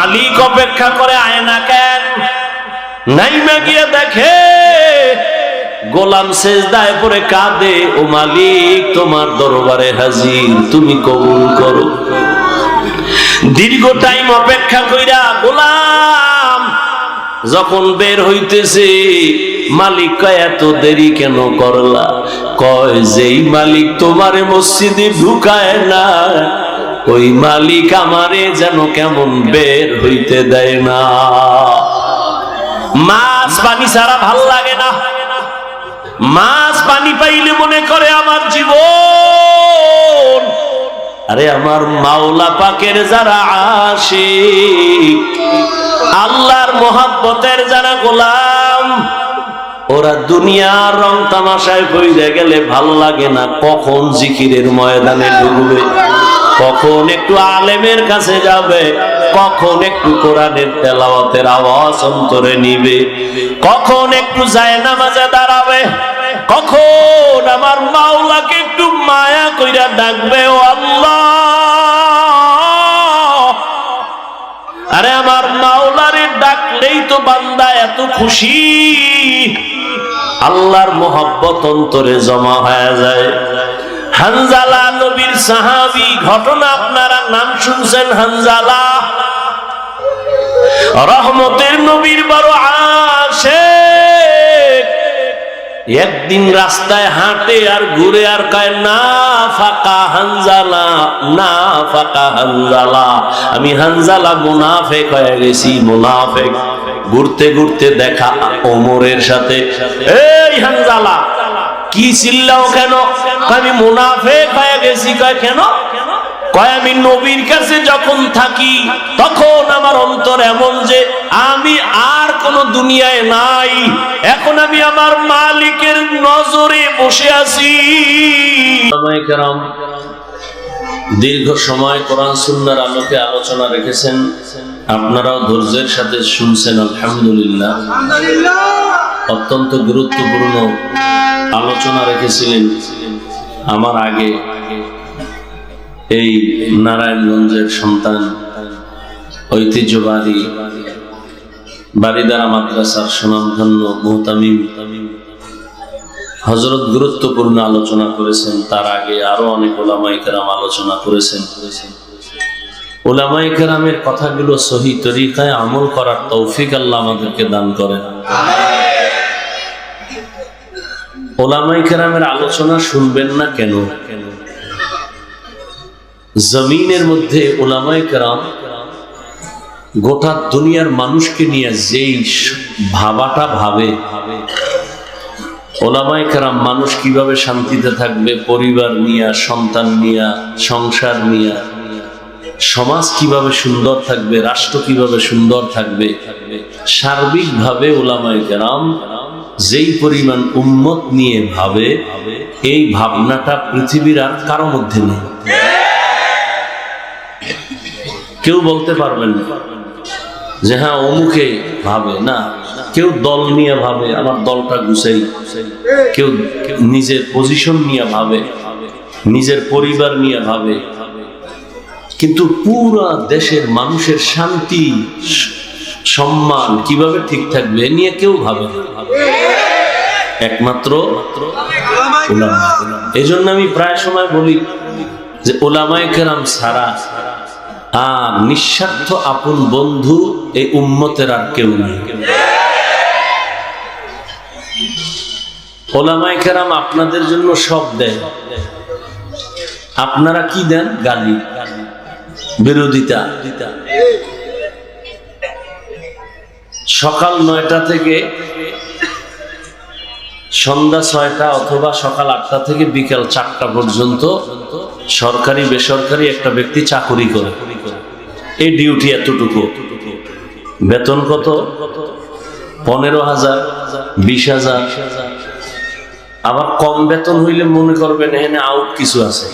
মালিক অপেক্ষা করে আয় না কেন? নাইমা গিয়ে দেখে, গোলাম সেজদায় পরে কাঁদে, ও মালিক, তোমার দরবারে হাজির, তুমি কবুল করো। দীর্ঘ টাইম অপেক্ষা কইরা গোলাম যখন বের হইতেছে, মালিক কয়, এত দেরি কেন করলা? কয়, যেই মালিক তোমারে মসজিদে ঢুকায় না ওই মালিক আমারে যেন কেমন বের হইতে দেয় না। মাছ পানি ছাড়া ভালো লাগে না। মাছ পানি পাইলে মনে করে আমার জীবন। আরে আমার মাওলা পাকের যারা আসে আল্লাহর মোহাব্বতের যারা গোলাম, ওরা দুনিয়ার রং তামাশায় বইরে গেলে ভালো লাগে না, কখন জিকিরের ময়দানে ঢুকবে কখন একটু আলেমের কাছে যাবে? কখন একটু কোরআনের তেলাওয়াতের আওয়াজ অন্তরে নিবে? কখন একটু যায় নামাজে দাঁড়াবে? কখন আমার মাওলাকে একটু মায়া কইরা ডাকবে? ও আল্লাহ! আরে আমার মাওলারে ডাকলেই তো বান্দা এত খুশি। আল্লাহর মোহাব্বত অন্তরে জমা হয়ে যায়। হানজালা নবীর সাহাবি, ঘটনা আপনারা নাম শুনছেন হানজালা। রহমতের নবীর বড় আসে একদিন রাস্তায় হাঁটে আর ঘুরে আর কয়, না ফাঁকা হানজালা, না ফাঁকা হানজালা। আমি হানজালা মুনাফেক হয়ে গেছি, মুনাফেক। ঘুরতে ঘুরতে দেখা ওমরের সাথে। এই হানজালা কি চিল্লাও কেন? আমি মুনাফেক হয়ে গেছি। কয়, কেন? কয়, আমি নবীর কাছে যখন থাকি, তখন আমার অন্তর এমন যে আমি আর কোন দুনিয়ায় নাই। এখন আমি আমার মালিকের নজরে বসে আছি। দীর্ঘ সময় কোরআন সুন্নার আলোকে আলোচনা রেখেছেন। আপনারাও ধৈর্যের সাথে শুনছেন, আলহামদুলিল্লাহ। অত্যন্ত গুরুত্বপূর্ণ আলোচনা রেখেছিলেন আমার আগে এই নারায়ণগঞ্জের সন্তান ঐতিহ্যবাদী বারিদারা মাদ্রাসার সুনামধন্য মোহতামিম। হজরত গুরুত্বপূর্ণ আলোচনা করেছেন, তার আগে আরও অনেক ওলামাই কেরাম আলোচনা করেছেন। ওলামাই কেরামের কথাগুলো সহি তরিকায় আমল করার তৌফিক আল্লাহ আমাদেরকে দান করেন। ওলামাই কেরামের আলোচনা শুনবেন না কেন? জমিনের মধ্যে ওলামাই কেরাম গোটা দুনিয়ার মানুষকে নিয়ে যেই ভাবাটা ভাবে, ওলামাই কেরাম মানুষ কীভাবে শান্তিতে থাকবে? পরিবার নিয়ে, সন্তান নিয়ে, সংসার নিয়ে, সমাজ কীভাবে সুন্দর থাকবে? রাষ্ট্র কীভাবে সুন্দর থাকবে? সার্বিকভাবে ওলামাই কেরাম যেই পরিমাণ উন্মত নিয়ে ভাবে, এই ভাবনাটা পৃথিবীর আর কারও মধ্যে নেই। কেউ বলতে পারবেন যে হ্যাঁ অমুকে ভাবে, না। কেউ দল নিয়ে ভাবে, আমার দলটা গুছাই। কেউ নিজের পজিশন নিয়ে ভাবে, নিজের পরিবার নিয়ে ভাবে। কিন্তু পুরা দেশের মানুষের শান্তি সম্মান কীভাবে ঠিক থাকবে নিয়ে কেউ ভাবে না। একমাত্র এই জন্য আমি প্রায় সময় বলি যে ওলামায় কেরাম সারা আর নিঃস্বার্থ আপন বন্ধু এই উম্মতের আর কেউ নেই। ওলামায় কেরাম আপনাদের জন্য সব দেয়। আপনারা কি দেন? গালি। বিরোধিতা। সকাল নয়টা থেকে সন্ধ্যা ছয়টা অথবা সকাল আটটা থেকে বিকাল চারটা পর্যন্ত সরকারি, বেসরকারি একটা ব্যক্তি চাকুরি করে। এই ডিউটি এতটুকু। বেতন কত? পনেরো হাজার, বিশ হাজার। আবার কম বেতন হইলে মনে করবেন এখানে আউট কিছু আছে।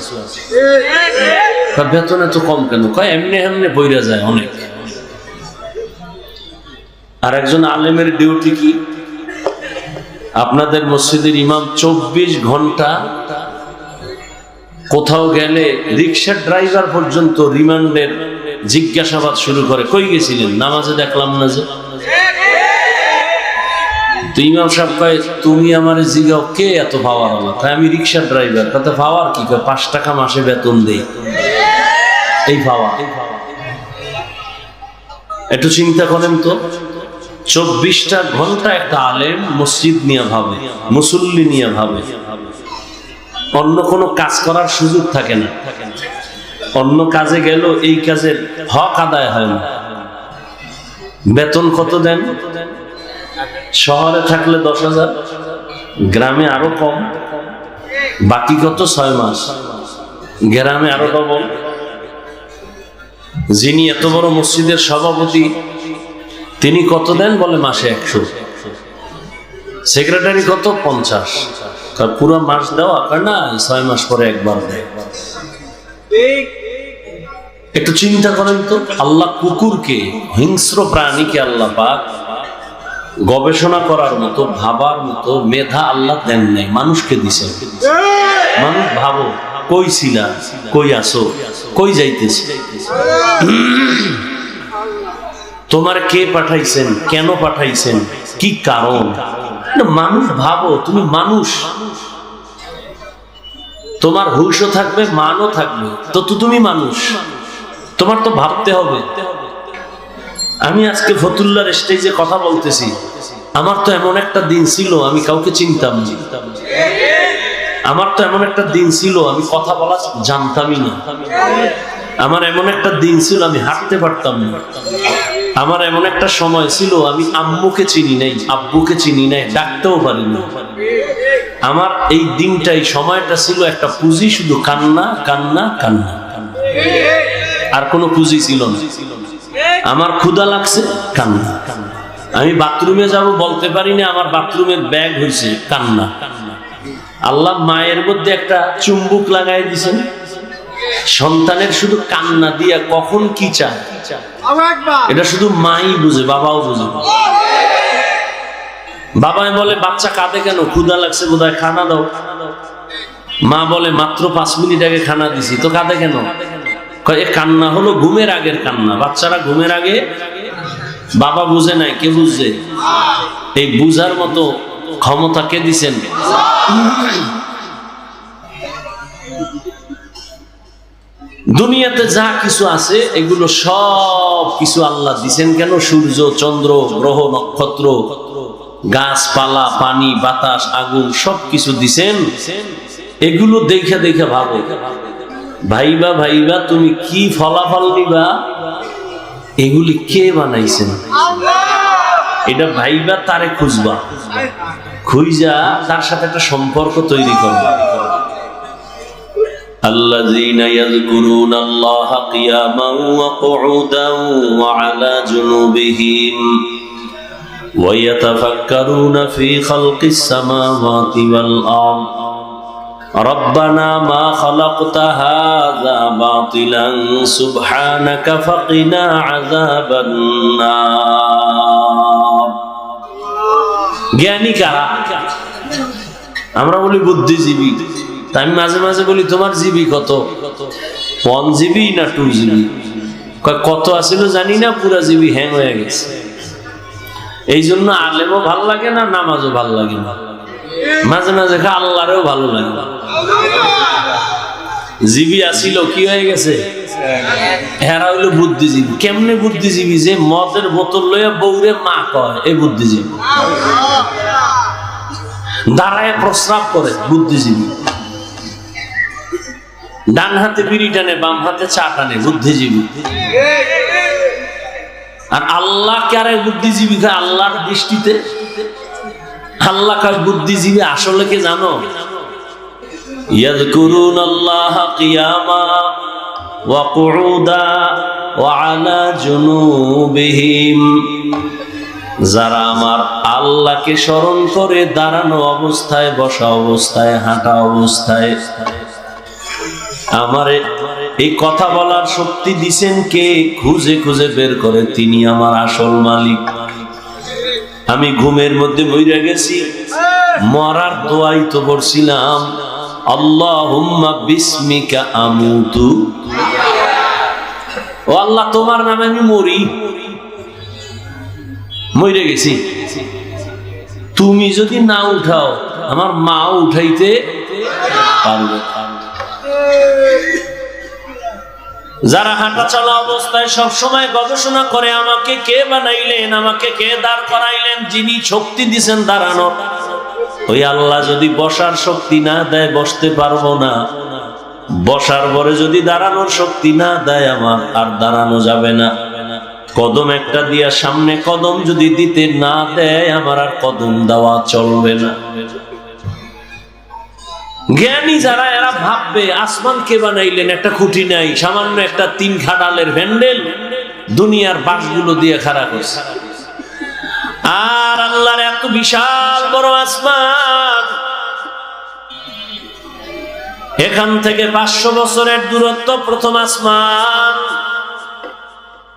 বেতন এত কম কেন? কয় এমনি এমনি বইরা যায় অনেক। আর একজন আলেমের ডিউটি কি? আপনাদের মসজিদের ইমাম চব্বিশ ঘণ্টা কোথাও গেলে রিক্সার ড্রাইভার পর্যন্ত রিমান্ডের জিজ্ঞাসাবাদ শুরু করে। কই গেছিলেন? নামাজে দেখলাম না যে। ইমাম সাহেব কয়, তুমি আমার জিগাও, কে এত পাওয়ার হলো তাই আমি রিক্সার ড্রাইভার। তাতে পাওয়ার কি? কয়, পাঁচ টাকা মাসে বেতন দেই। এই পাওয়া একটু চিন্তা করেন তো। চব্বিশটা ঘণ্টা একটা আলেম মসজিদ নিয়ে ভাবে, মুসল্লি নিয়ে ভাবে। অন্য কোনো কাজ করার সুযোগ থাকে না। অন্য কাজে গেল এই কাজের হক আদায় হয় না। বেতন কত দেন? শহরে থাকলে দশ হাজার, গ্রামে আরও কম, বাকি কত? ছয় মাস। গ্রামে আরও ডবল যিনি এত বড় মসজিদের সভাপতি তিনি কত দেন বলে মাসে একশো? সেক্রেটারি কত? পঞ্চাশ। পুরো মাস দেওয়া কয় না, ছয় মাস পরে একবার দেয়। একটু চিন্তা করেন তো, আল্লাহ কুকুরকে, হিংস্র প্রাণীকে আল্লাহ পাক গবেষণা করার মতো, ভাবার মতো মেধা আল্লাহ দেন নাই। মানুষকে দিছে। মানুষ ভাবো, কই ছিলা? কই আসো? কই যাইতেছে? তোমার কে পাঠাইছেন? কেন পাঠাইছেন? কি কারণ? মানুষ ভাবো, তুমি মানুষ। তোমার হুশও থাকবে, মানও থাকবে, তো তুমি মানুষ। তোমার তো ভাবতে হবে। আমি আজকে ফতুল্লার স্টেজে কথা বলতেছি। আমার তো এমন একটা দিন ছিল, আমি কাউকে চিনতাম আমার তো এমন একটা দিন ছিল, আমি কথা বলা জানতামই না। আমার এমন একটা দিন ছিল, আমি হাঁটতে পারতাম না। আমার এমন একটা সময় ছিল, আমি আম্মুকে চিনি নাই, আব্বুকে চিনি নাই, ডাকতেও পারি না আমার এই দিনটা, এই সময়টা ছিল একটা পুঁজি, শুধু কান্না কান্না কান্না। আর কোনো পুঁজি ছিল না। আমার ক্ষুধা লাগছে, কান্না। আমি বাথরুমে যাব বলতে পারি না আমার বাথরুমের ব্যাগ হয়েছে কান্না। আল্লাহ মায়ের মধ্যে একটা চুম্বুক লাগাই দিছেন। সন্তানের শুধু কান্না দিয়া কখন কি চায়? এটা শুধু মাই বুঝে বাবাও বুঝে। বাবাই বলে বাচ্চা কাঁদে কেন? ক্ষুধা লাগছে বোধহয় খানা দাও। মা বলে মাত্র পাঁচ মিনিট আগে খানা দিছি তো কাঁদে কেন? এ কান্না হলো ঘুমের আগের কান্না। বাচ্চারা ঘুমের আগে বাবা বুঝে নাই কে বুঝছে? এই বুঝার মতো ক্ষমতা কে দিছেন? দুনিয়াতে যা কিছু আছে, এগুলো সব কিছু আল্লাহ দিছেন কেন? সূর্য, চন্দ্র, গ্রহ, নক্ষত্র, গাছপালা, পানি, বাতাস, আগুন সব কিছু দিছেন। এগুলো দেখে দেখে ভাবো। ভাইবা ভাইবা, তুমি কি ফলাফল দিবা এগুলি কে বানাইছেন? এটা ভাইবা তারে খুঁজবা। খুঁজা তার সাথে একটা সম্পর্ক তৈরি করবা। الذين يذكرون الله قياما وقعودا وعلى جنوبهم ويتفكرون في خلق السماوات والأرض ربنا ما خلقت هذا باطلا سبحانك فقنا عذاب النار জ্ঞানী কারা আমরা বলি বুদ্ধিজীবী আমি মাঝে মাঝে বলি, তোমার জিবি কত? ওয়ান জিবি না টু জিবি? কত আছিল জানি না, পুরা জিবি হ্যাং হয়ে গেছে। এই জন্য আলেমও ভালো লাগে না, নামাজও ভালো লাগে না। মাঝে মাঝে আল্লাহরেও ভালো লাগে না। জিবি আসিল, কি হয়ে গেছে? এরা হইল বুদ্ধিজীবী। কেমনে বুদ্ধিজীবী যে মদের বোতল লইয়া বৌরে মা কয় এই বুদ্ধিজীবী। দাঁড়ায় প্রস্রাব করে বুদ্ধিজীবী। ডান হাতে বিড়ি টানে বাম হাতে চা টানে বুদ্ধিজীবী আর আল্লাহ কারে বুদ্ধিজীবী খায় আল্লাহর দৃষ্টিতে আল্লাহ কার বুদ্ধিজীবী আসলে কি জানো يذكرون الله قياما وقعودا وعلى جنوبهم যারা আমার আল্লাহকে স্মরণ করে দাঁড়ানো অবস্থায় বসা অবস্থায় হাঁটা অবস্থায় আমারে এই কথা বলার শক্তি দিছেন কে? খুঁজে খুঁজে বের করে তিনি আমার আসল মালিক। আমি ঘুমের মধ্যে মইরা গেছি, মরার দোয়াই তো করছিলাম আল্লাহুম্মা বিসমিকা আমুতু। ও আল্লাহ, তোমার নামে আমি মরি। মরে গেছি। তুমি যদি না উঠাও, আমার মা উঠাইতে পারবে যারা হাঁটা চলা অবস্থায় সব সময় গবেষণা করে, আমাকে কে বানাইলেন, আমাকে কে দাঁড় করাইলেন, যিনি শক্তি দিছেন দাঁড়ানোর। ওই আল্লাহ যদি বসার শক্তি না দেয়, বসতে পারব না। বসার পরে যদি দাঁড়ানোর শক্তি না দেয়, আমার আর দাঁড়ানো যাবে না। কদম একটা দিয়া সামনে কদম যদি দিতে না দেয়, আমার আর কদম দেওয়া চলবে না। জ্ঞানী যারা, এরা ভাববে, আসমান কে বানাইলেন? একটা খুঁটি নাই, সামান্য একটা তিন খাডালের হ্যান্ডেল দুনিয়ার বাসগুলো দিয়ে খাড়া করছে। আর আল্লাহর এত বিশাল বড় আসমান। এখান থেকে পাঁচশো বছরের দূরত্ব প্রথম আসমান।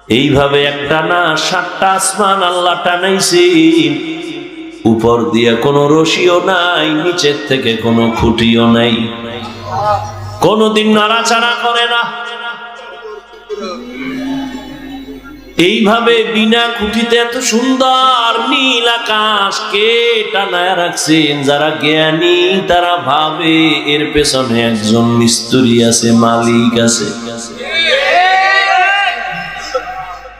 এইভাবে একটা না, সাতটা আসমান আল্লাহ টানাইছে উপর দিয়ে কোনো রশিও নাই, নিচের থেকে কোনো খুঁটিও নাই। কোনোদিন নাড়াচাড়া করে না। এইভাবে বিনা খুঁটিতে এত সুন্দর নীল আকাশ কে টানায় রাখছেন? যারা জ্ঞানী, তারা ভাবে এর পেছনে একজন মিস্ত্রি আছে, মালিক আছে।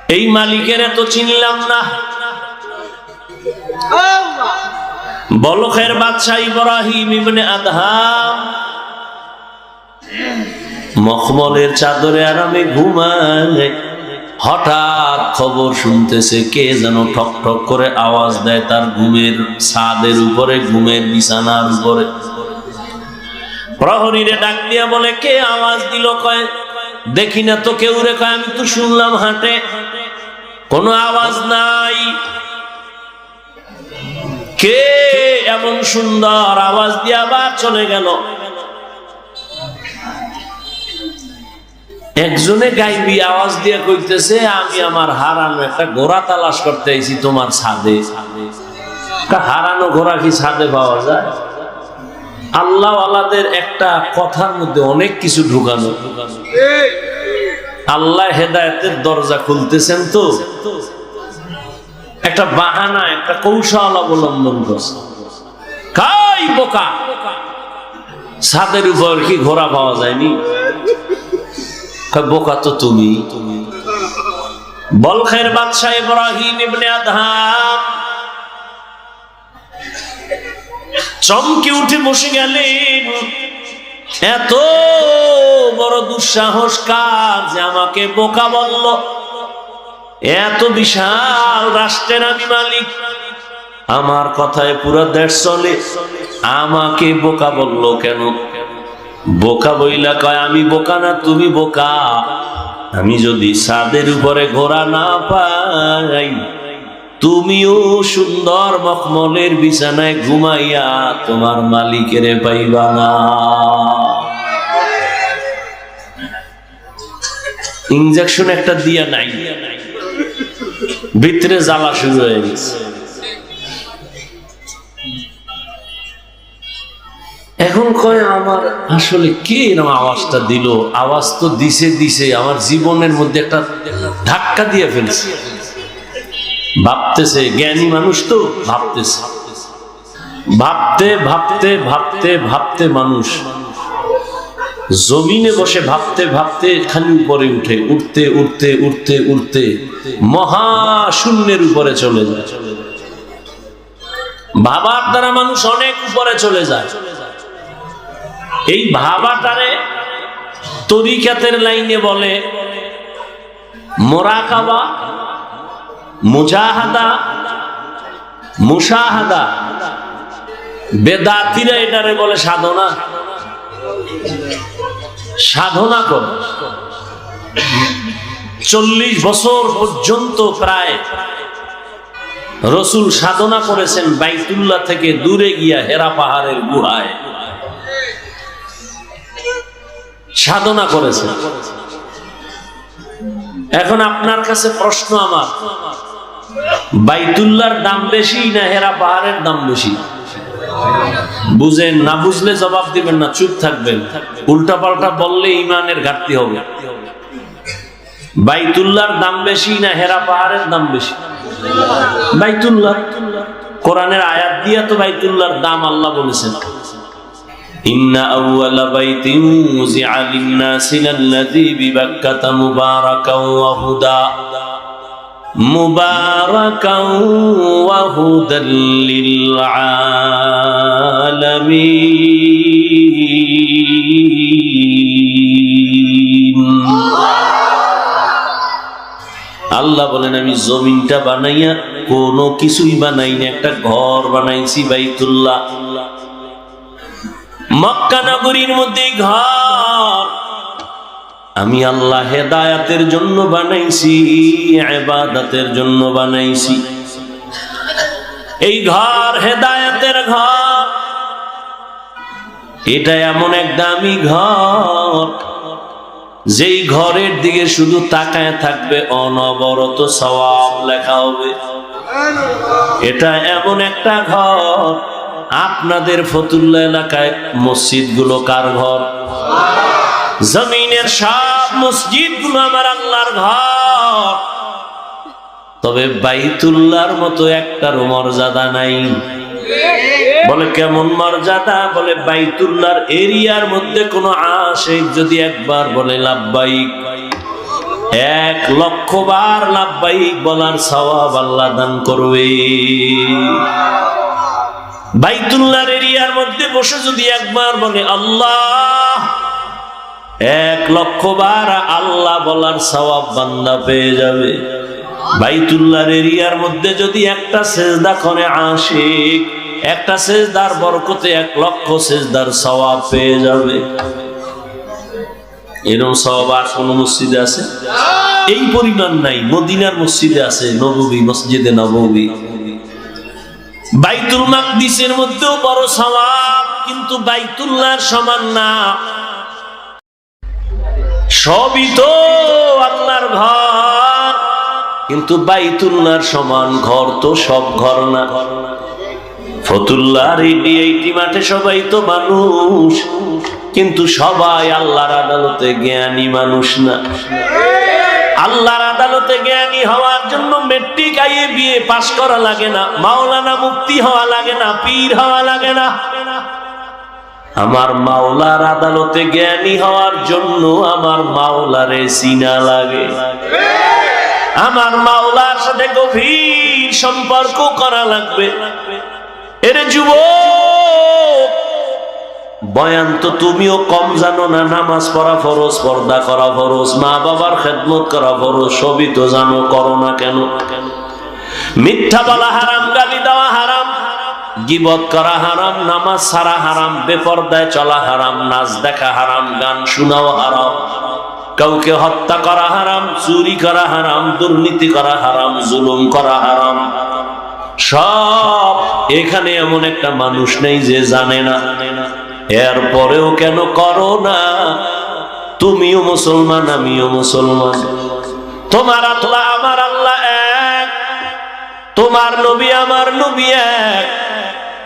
এই মালিকের এত চিনলাম না। বলখের বাদশাহ ইব্রাহিম ইবনে আদহাম। মখমলের চাদরে আরামে ঘুমায়। হঠাৎ খবর শুনতেছে কে যেন ঠক ঠক করে আওয়াজ দেয় তার ঘুমের ছাদের উপরে, ঘুমের বিছানার উপরে। প্রহরীরে ডাক দিয়া বলে, কে আওয়াজ দিল কয়? দেখি না তো কেউ রে কয়, আমি তো শুনলাম হাটে। কোনো আওয়াজ নাই। কে এমন সুন্দর আওয়াজ দিয়ে আবার চলে গেল? একজনে গাইবি আওয়াজ দিয়ে কইতেছে আমি আমার হারানো একটা ঘোড়া তালাশ করতে আইছি তোমার ছাদে। হারানো ঘোড়া কি ছাদে পাওয়া যায়? আল্লাহ আল্লাদের একটা কথার মধ্যে অনেক কিছু ঢুকানো। আল্লাহ হেদায়তের দরজা খুলতেছেন তো। একটা বাহানা, একটা কৌশল অবলম্বন করছে। কাই বোকা? ছাদের উপর কি ঘোড়া পাওয়া যায়নি? বোকা তো তুমি। বলখের বাদশাহ ইব্রাহিম ইবনে আদহাম। চমকে উঠে বসে গেলেন। এত বড় দুঃসাহস কাজ আমাকে বোকা বলল? এত বিশাল রাষ্ট্রের আমি মালিক। আমার কথায় পুরো দেশ চলে। আমাকে বোকা বলল কেন? বোকা বইলা কয়, আমি বোকা না, তুমি বোকা। আমি যদি ছাদের উপরে ঘোরা না পাই, তুমিও সুন্দর মখমলের বিছানায় ঘুমাইয়া তোমার মালিকের পাইবা না। ইঞ্জেকশন একটা দিয়া নাই। ভিতরে জ্বালা শুরু হয়ে গেছে। এখন কয়, আমার আসলে কে এরকম আওয়াজটা দিল? আওয়াজ তো দিছে দিছে, আমার জীবনের মধ্যে একটা ধাক্কা দিয়ে ফেলছে। ভাবতেছে, জ্ঞানী মানুষ তো ভাবতেছে। ভাবতে ভাবতে ভাবতে ভাবতে মানুষ জমিনে বসে ভাবতে ভাবতে খালি উপরে উঠে, উঠতে উঠতে উঠতে উঠতে মহাশূন্যের উপরে চলে যায়। ভাবার দ্বারা মানুষ অনেক উপরে চলে যায়। এই ভাবাটারে তরিকাতের লাইনে বলে মোরাকাবা, মুজাহাদা, মুশাহাদা। বেদাতিরা এটারে বলে সাধনা। সাধনা কর। চল্লিশ বছর পর্যন্ত প্রায় রসুল সাধনা করেছেন বাইতুল্লাহ থেকে দূরে গিয়া হেরা পাহাড়ের গুহায়। সাধনা করেছেন। এখন আপনার কাছে প্রশ্ন আমার বাইতুল্লার দাম বেশি না হেরা পাহাড়ের দাম বেশি? বুঝেন, না বুঝলে জবাব দিবেন না, চুপ থাকবেন। উল্টা পাল্টা বললে ইমানের ঘাটতি হবে। বাইতুল্লার দাম বেশি না হেরা পাহাড়ের দাম বেশি? বাইতুল্লাহ, কোরআনের আয়াত দিয়া তো বাইতুল্লার দাম আল্লাহ বলেছেন। ইন্না আউয়ালা مباركا وهدى للعالمين আল্লাহ বলেন আমি জমিনটা বানাইয়া কোনো কিছুই বানাই না একটা ঘর বানাইছি বাইতুল্লাহ মক্কা নগরীর মধ্যে ঘর আমি আল্লাহ হেদায়াতের জন্য বানাইছি, ইবাদতের জন্য বানাইছি। এই ঘর হেদায়াতের ঘর। এটা এমন এক দামি ঘর। যেই ঘরের দিকে শুধু তাকায় থাকবে অনবরত সওয়াব লেখা হবে। এটা এমন একটা ঘর। আপনাদের ফতুল্লা এলাকায় মসজিদগুলো কার ঘর? জমিনের সব মসজিদগুলো আমার আল্লাহর ঘর। তবে বাইতুল্লাহর মতো একটার মর্যাদা নাই। বলে কেমন মর্যাদা? বলে বাইতুল্লাহর এরিয়ার মধ্যে কোনো আশেক যদি একবার বলে লাভবাইক এক লক্ষ বার লাভবাইক বলার সওয়াব আল্লাহ দান করবে। বাইতুল্লাহর এরিয়ার মধ্যে বসে যদি একবার বলে আল্লাহ এক লক্ষ বার আল্লাহ বলার সওয়াব বান্দা পেয়ে যাবে। বাইতুল্লাহর এরিয়ার মধ্যে যদি একটা সেজদা করে আশিক, একটা সেজদার বরকতে এক লক্ষ সেজদার সওয়াব পেয়ে যাবে। এরকম সওয়াব আর কোন মসজিদে আছে? এই পরিমাণ নাই, মদিনার মসজিদে আছে, নববী, মসজিদে নববী। বাইতুল মাকদিসের মধ্যেও বড় সওয়াব, কিন্তু বাইতুল্লাহর সমান না। সবই তো আল্লাহর ঘর। কিন্তু বাইতুল্লার সমান ঘর তো সব ঘর না। ফতুল্লাহর এইটি এইটি মাঠে সবাই তো মানুষ। কিন্তু সবাই আল্লাহর আদালতে জ্ঞানী মানুষ না। আল্লাহর আদালতে জ্ঞানী হওয়ার জন্য মেট্রিক আইয়ে বিয়ে পাশ করা লাগে না। মাওলানা মুক্তি হওয়া লাগে না, পীর হওয়া লাগে না। আমার মাওলার আদালতে জ্ঞানী হওয়ার জন্য আমার মাওলারে সিনা লাগে। আমার মাওলার সাথে গভীর সম্পর্ক করা লাগবে। এর যুব বয়ান তো তুমিও কম জানো না, নামাজ পড়া ফরজ, পর্দা করা ফরজ, মা বাবার খেদমত করা ফরজ, সবই তো জানো, করো না কেন? মিথ্যা বলা হারাম গালি দেওয়া হারাম গিবত করা হারাম, নামাজ সারা হারাম, বেপর্দায় চলা হারাম, নাচ দেখা হারাম, গান শোনাও হারাম, কাউকে হত্যা করা হারাম, চুরি করা হারাম, দুর্নীতি করা হারাম, জুলুম করা হারাম। সব এখানে এমন একটা মানুষ নেই যে জানে না। এরপরেও কেন করো না? তুমিও মুসলমান, আমিও মুসলমান। তোমার আল্লাহ, আমার আল্লাহ এক। তোমার নবী, আমার নবী এক।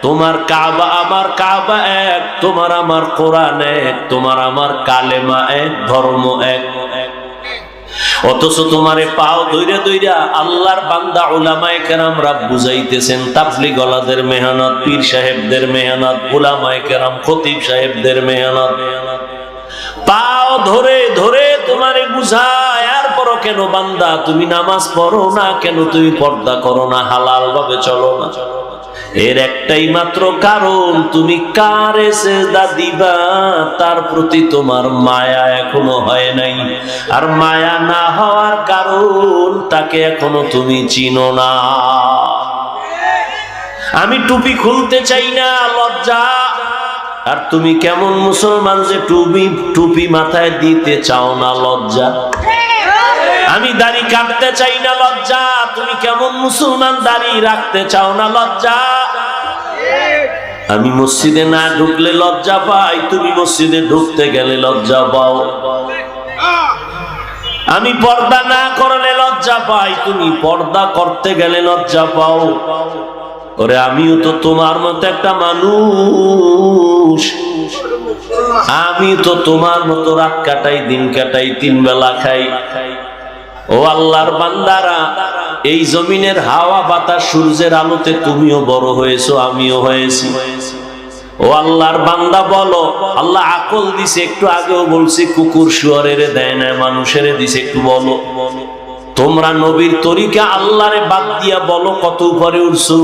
তোমার কাবা আমার কাবা এক, তোমার আমার কোরআন এক, তোমার আমার কালেমা এক, ধর্ম এক। অথচ তোমারে পাও দইরা দইরা আল্লাহর বান্দা ওলামায়ে কেরামরা বুঝাইতেছেন তাবলি গলাদের মেহনত, পীর সাহেবদের মেহনত ওলামায়ে কেরাম, খতিব সাহেবদের মেহনত। পাও ধরে ধরে তোমারে বুঝায়, আর পরো কেন বান্দা, তুমি নামাজ পড়ো না, কেন তুমি পর্দা করো না হালাল ভাবে চলো না। এর একটাই মাত্র কারণ, তুমি কারে সেজদা দিবা, তার প্রতি তোমার মায়া এখনও হয় নাই। আর মায়া না হওয়ার কারণ, তাকে এখনও তুমি চিনো না। আমি টুপি খুলতে চাই না, লজ্জা। আর তুমি কেমন মুসলমান যে টুপি টুপি মাথায় দিতে চাও না, লজ্জা। আমি দাড়ি কাটতে চাই না লজ্জা। তুমি কেমন মুসলমান দাড়ি রাখতে চাও না লজ্জা? আমি মসজিদে না ঢুকলে লজ্জা পাই, তুমি মসজিদে ঢুকতে গেলে লজ্জা পাও। আমি পর্দা না করলে লজ্জা পাই, তুমি পর্দা করতে গেলে লজ্জা পাও। ওরে, আমিও তো তোমার মতো একটা মানুষ। আমি তো তোমার মতো রাত কাটাই, দিন কাটাই, তিন বেলা খাই। ও আল্লাহর বান্দারা, এই জমিনের হাওয়া বাতাস সূর্যের আলোতে তুমিও বড় হয়েছো, আমিও হয়েছি। ও আল্লাহর বান্দা বলো, আল্লাহ আকল দিছে, একটু আগেও বলছি, কুকুর শুয়ারের দেয় না মানুষের দিছে, একটু বলো। তোমরা নবীর তরিকা আল্লাহরে বাদ দিয়া বলো, কত উপরে উঠছো।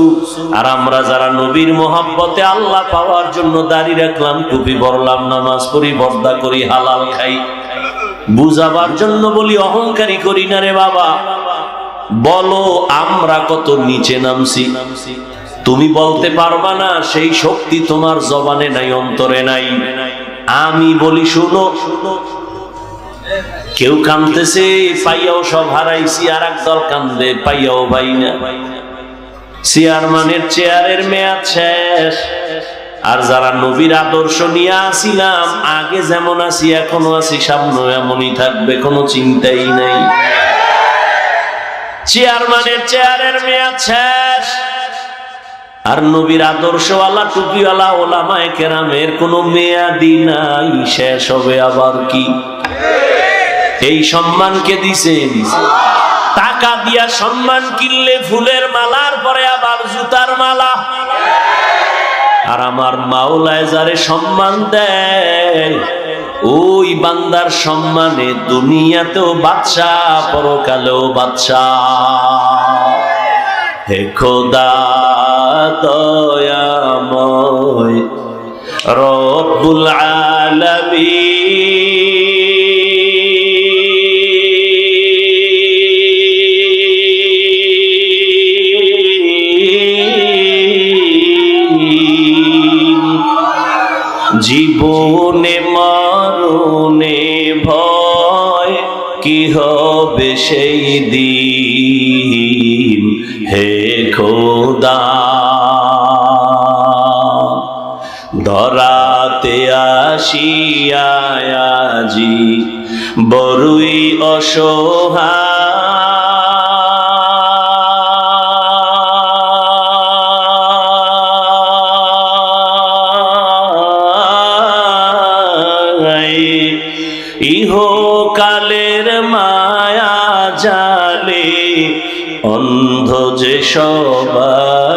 আর আমরা যারা নবীর মোহাব্বতে আল্লাহ পাওয়ার জন্য দাড়ি রাখলাম, টুপি পরলাম, নামাজ পড়ি বর্দা করি, হালাল খাই। বুঝাবার জন্য বলি, অহংকারী করি না রে বাবা। বলো, আমরা কত নিচে নামছি। তুমি বলতে পারবা না, সেই শক্তি তোমার জবানে নাই, অন্তরে নাই। আমি বলি, শুনো, কেউ কান্দতেছে পাইয়াও সব হারাইছি আর দল কান্দে, পাইয়াও পাই না। চেয়ারম্যানের চেয়ারের মেয়াদ শেষ। আর যারা নবীর আদর্শ নিয়ে আসিলাম, আগে যেমন আছি, এখনও আছি সামনে এমনই থাকবে, কোনো চিন্তাই নাই। চেয়ারম্যানের চেয়ারের মেয়াদ শেষ। আর নবীর আদর্শওয়ালা, টুপিওয়ালা, ওলামায় কেরামের কোনো মেয়াদি নাই, শেষ হবে আবার কি? এই সম্মানকে দিছেন? টাকা দিয়া সম্মান কিনলে ফুলের মালার পরে আবার জুতার মালা। আর আমার মাওলায় যারে সম্মান দেয়, ওই বান্দার সম্মানে দুনিয়াতেও বাদশা পরকালেও বাদশা হে খোদা দয়াময় রব্বুল আলামিন। জীবনে মরণে ভয় কি হবে সেই দিন? হে খোদা ধরাতে আসিয়াজি বড়ই অসহায়। অন্ধ যে সবাই।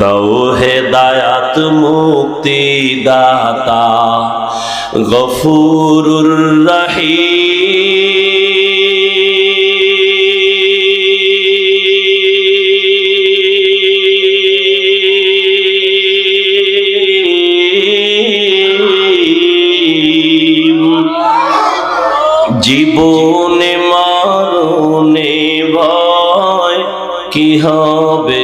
দাও হে দায়াত মুক্তি দাতা গফুরুর রহিম।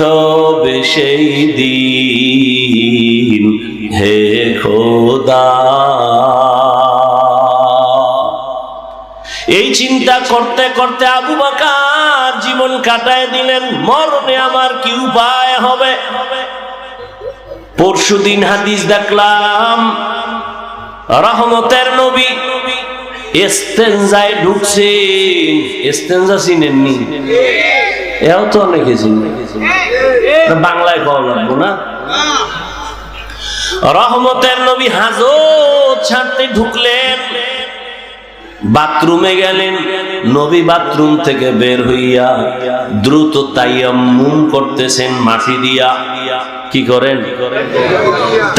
হবে সেই দিন। হে খোদা। এই চিন্তা করতে করতে আবু বাকার জীবন কাটায় দিলেন। মরণে আমার কি উপায় হবে? পরশু দিন হাদিস দেখলাম, রহমতের নবী এস্তেঞ্জায় ঢুকছে এস্তেঞ্জা চিনেননি? এও তো অনেকে বাংলায় লাগবো না? রহমতের নবী ছাড়তে ঢুকলেন, বাথরুমে গেলেন, নবী বাথরুম থেকে বের হইয়া দ্রুত তাইয়াম্মুম করতেছেন মাটি দিয়া। কি করেন?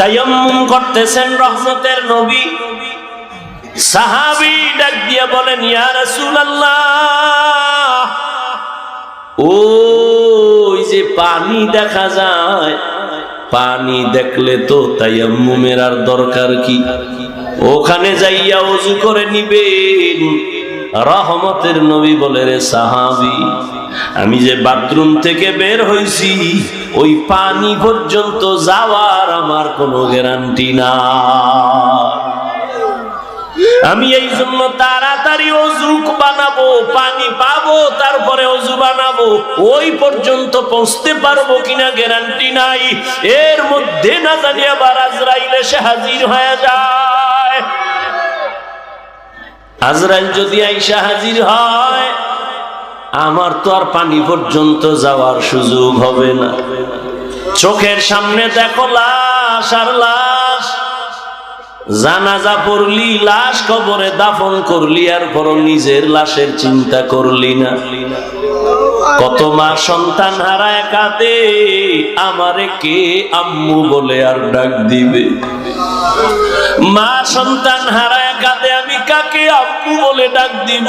তাইয়াম্মুম করতেছেন রহমতের নবী। সাহাবি ডাক দিয়া বলেন, ইয়া রাসূলুল্লাহ! ওই যে পানি দেখা যায়, পানি দেখলে তো তাইয়াম্মুমের আর দরকার কি? ওখানে যাইয়া ওযু করে নিবেন। রহমতের নবী বলে, রে সাহাবি, আমি যে বাথরুম থেকে বের হইছি, ওই পানি পর্যন্ত যাওয়ার আমার কোনো গ্যারান্টি না আমি এই জন্য তাড়াতাড়ি অজু বানাবো, পানি পাবো, তারপরে অজু বানাবো। ওই পর্যন্ত পৌঁছতে পারব কিনা গ্যারান্টি নাই। এর মধ্যে না জানি আবার আজরাইল এসে হাজির হয়ে যায়। আজরাইল যদি আইসা হাজির হয়, আমার তো আর পানি পর্যন্ত যাওয়ার সুযোগ হবে না। চোখের সামনে দেখো লাশ আর লাশ। জানাজা পড়লি, লাশ কবরে দাফন করলি, আর পর নিজের লাশের চিন্তা করলি না। কত মা সন্তান হারায় কাঁদে আমারে কে আম্মু বলে আর ডাক দিবে? মা সন্তান হারায় কাঁদে আমি কাকে আম্মু বলে ডাক দিব?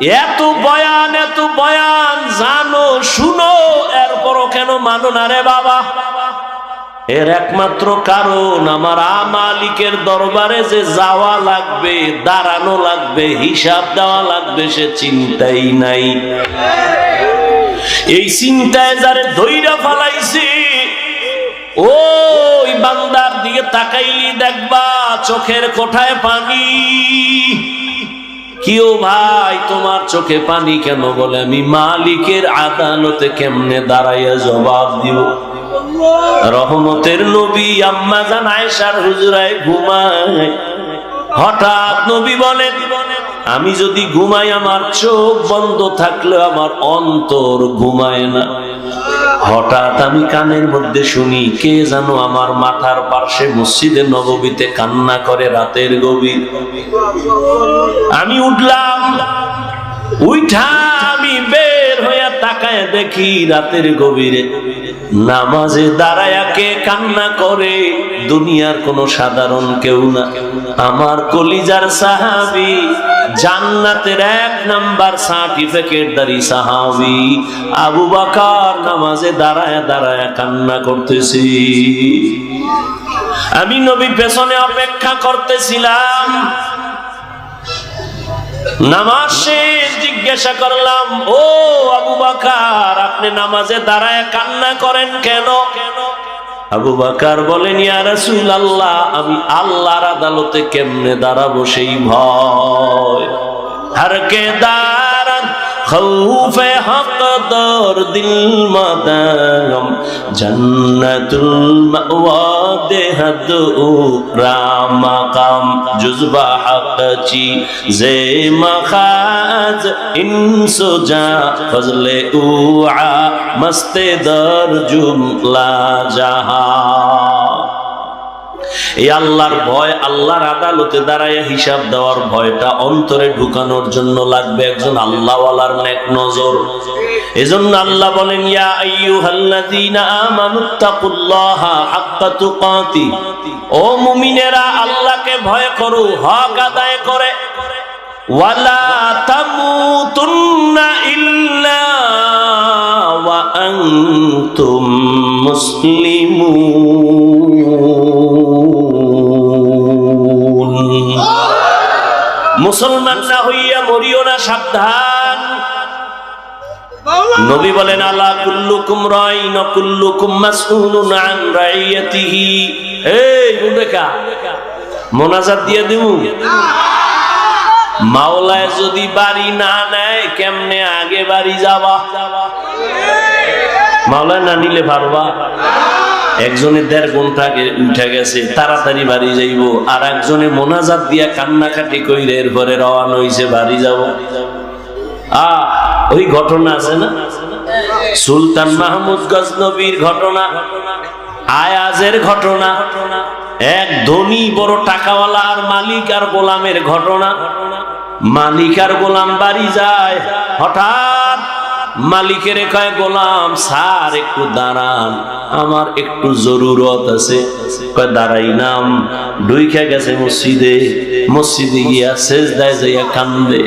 এত বয়ান এত বয়ান, জানো, শুনো, এরপরও কেন মানো না রে বাবা? এর একমাত্র কারণ আমার আমালিকের দরবারে যে যাওয়া লাগবে, দাঁড়ানো লাগবে, হিসাব দেওয়া লাগবে, সে চিন্তাই নাই। এই চিন্তায় যারে ধৈর্য ফালাইছে, ওই বান্দার দিকে তাকাইলি দেখবা, চোখের কোঠায় পানি। কিও ভাই, তোমার চোখে পানি কেন বলে? আমি মালিকের আদালতে কেমনে দাঁড়াইয়া জবাব দিব? রহমতের নবী আম্মা জান আয়সার হুজরায় ঘুমায়। হঠাৎ নবী বলেন, আমি যদি ঘুমাই, আমার চোখ বন্ধ থাকলে আমার অন্তর ঘুমায় না। হঠাৎ আমি কানের মধ্যে শুনি, কে জানো আমার মাথার পার্শ্বে মসজিদে নববীতে কান্না করে রাতের গভীর। আমি উঠলাম, উঠা আমি তাকায় দেখি রাতের গভীরে। নামাজে দাঁড়ায়া কে কান্না করে? দুনিয়ার কোন সাধারণ কেউ না। আমার কলিজার সাহাবি, জান্নাতের এক নাম্বার সার্টিফিকেট দারি সাহাবি, আবু বাকার নামাজে দাঁড়ায় দাঁড়ায় কান্না করতেছি। আমি নবী পেছনে অপেক্ষা করতেছিলাম। নামাজ জিজ্ঞাসা করলাম, ও আবু বাকার, আপনি নামাজে দাঁড়ায় কান্না করেন কেন? আবু বাকার বলেন আল্লাহ আমি আল্লাহর আদালতে কেমনে দাঁড়াবো সেই ভয়? হারকে কে দারান خوف حق دار دل مدام جنت المأوى دهد رام مقام جزبا حق چی زي مخاز ان سجا فضل اوعا مست در جملا جهان এই আল্লাহর ভয়, আল্লাহর আদালতে দাঁড়ায় হিসাব দেওয়ার ভয়টা অন্তরে ঢুকানোর জন্য লাগবে একজন আল্লাহওয়ালার নেক নজর। এজন্য আল্লাহ বলেন, ইয়া আইয়ুহাল্লাযীনা আমানুত্তাকুল্লাহা হাক্কা তুকাতি। ও মুমিনেরা, আল্লাহকে ভয় করো, হক আদায় করে। ওয়ালা তামুতুন্না ইল্লা ওয়া আনতুম মুসলিমুন। মুসলমান না হইয়া মরিও না, সাবধান। নবী বলেন, আলা কুল্লুকুম রাইন কুল্লুকুম মাসউলুন আন রাইয়াতিহি। এই মুদেকা মোনাজাত দিয়ে দিমু? মাওলায় যদি বাড়ি না নেয়, কেমনে আগে বাড়ি যাবা? মাওলায় না নিলে পারবা? একজনে দেড় ঘণ্টা উঠে গেছে, তাড়াতাড়ি বাড়ি যাইব। আর একজনে মোনাজাত দিয়া কান্নাকাটি কইরে এরপরে রওয়ানা হইছে, বাড়ি যাব। আ, ওই ঘটনা আছে না? সুলতান মাহমুদ গজনবীর ঘটনা, আয়াজের ঘটনা, এক ধনী বড় টাকাওয়ালা আর মালিক আর গোলামের ঘটনা। মালিক আর গোলাম বাড়ি যায়, হঠাৎ মালিকের কয় গোলাম, স্যার, একটু দাঁড়ান, আমার একটু জরুরত আছে। কয় দাঁড়াই নাম ডুইখা গেছে মসজিদে মসজিদে গিয়া শেষ দেয় যাইয়া কান্দে।